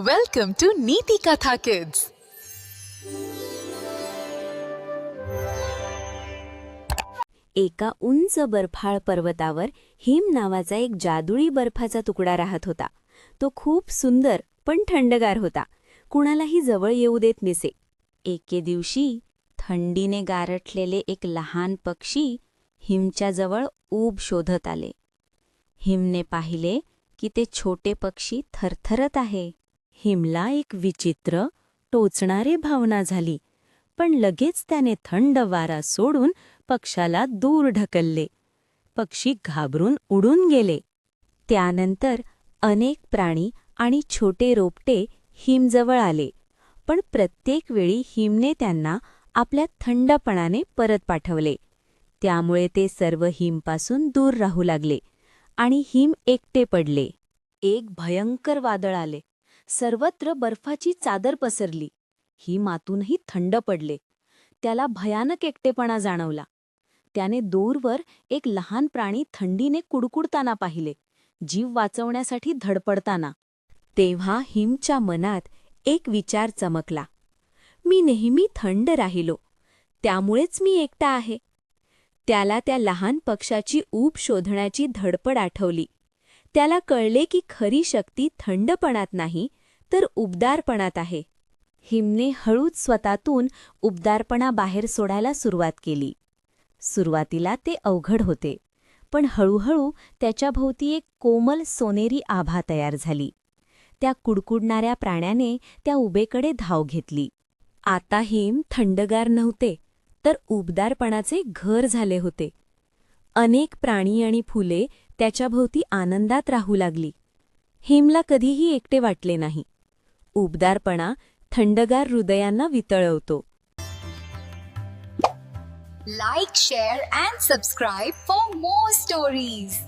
Welcome to नीति कथा kids एका उंच बर्फाळ पर्वतावर हिम नावाचा एक जादुळी बर्फाचा तुकडा राहत होता. तो खूप सुंदर पण थंडगार होता. कुणालाही जवळ येऊ देत नसे. एके दिवशी थंडीने गारठलेले एक लहान पक्षी हिमच्या जवळ ऊब शोधत आले. हिमने पाहिले की ते छोटे पक्षी थरथरत आहे. हिमला एक विचित्र टोचणारी भावना झाली. पण लगेच त्याने थंड वारा सोडून पक्षाला दूर ढकलले. पक्षी घाबरून उडून गेले. त्यानंतर अनेक प्राणी आणि छोटे रोपटे हिमजवळ आले. पण प्रत्येक वेळी हिमने त्यांना आपल्या थंडपणाने परत पाठवले. त्यामुळे ते सर्व हिमपासून दूर राहू लागले आणि हिम एकटे पडले. एक भयंकर वादळ आले. सर्वत्र बर्फाची चादर पसरली. ही मातूनही थंड पडले. त्याला भयानक एकटेपणा जाणवला. त्याने दूरवर एक लहान प्राणी थंडीने कुडकुडताना पाहिले. जीव वाचवण्यासाठी धडपडताना. तेव्हा हिमच्या मनात एक विचार चमकला. मी नेहमी थंड राहिलो. त्यामुळेच मी एकटा आहे. त्याला त्या लहान पक्षाची ऊब शोधण्याची धडपड आठवली. त्याला कळले की खरी शक्ती थंडपणात नाही तर उबदारपणात आहे. हिमने हळूच स्वतःतून उबदारपणा बाहेर सोडायला सुरुवात केली. सुरुवातीला ते अवघड होते पण हळूहळू त्याच्याभोवती एक कोमल सोनेरी आभा तयार झाली. त्या कुडकुडणाऱ्या प्राण्याने त्या उबेकडे धाव घेतली. आता हिम थंडगार नव्हते तर उबदारपणाचे घर झाले होते. अनेक प्राणी आणि फुले त्याच्याभोवती आनंदात राहू लागली. हिमला कधीही एकटे वाटले नाही. उबदारपणा थंडगार हृदयांना वितळवतो. Like share and subscribe for more stories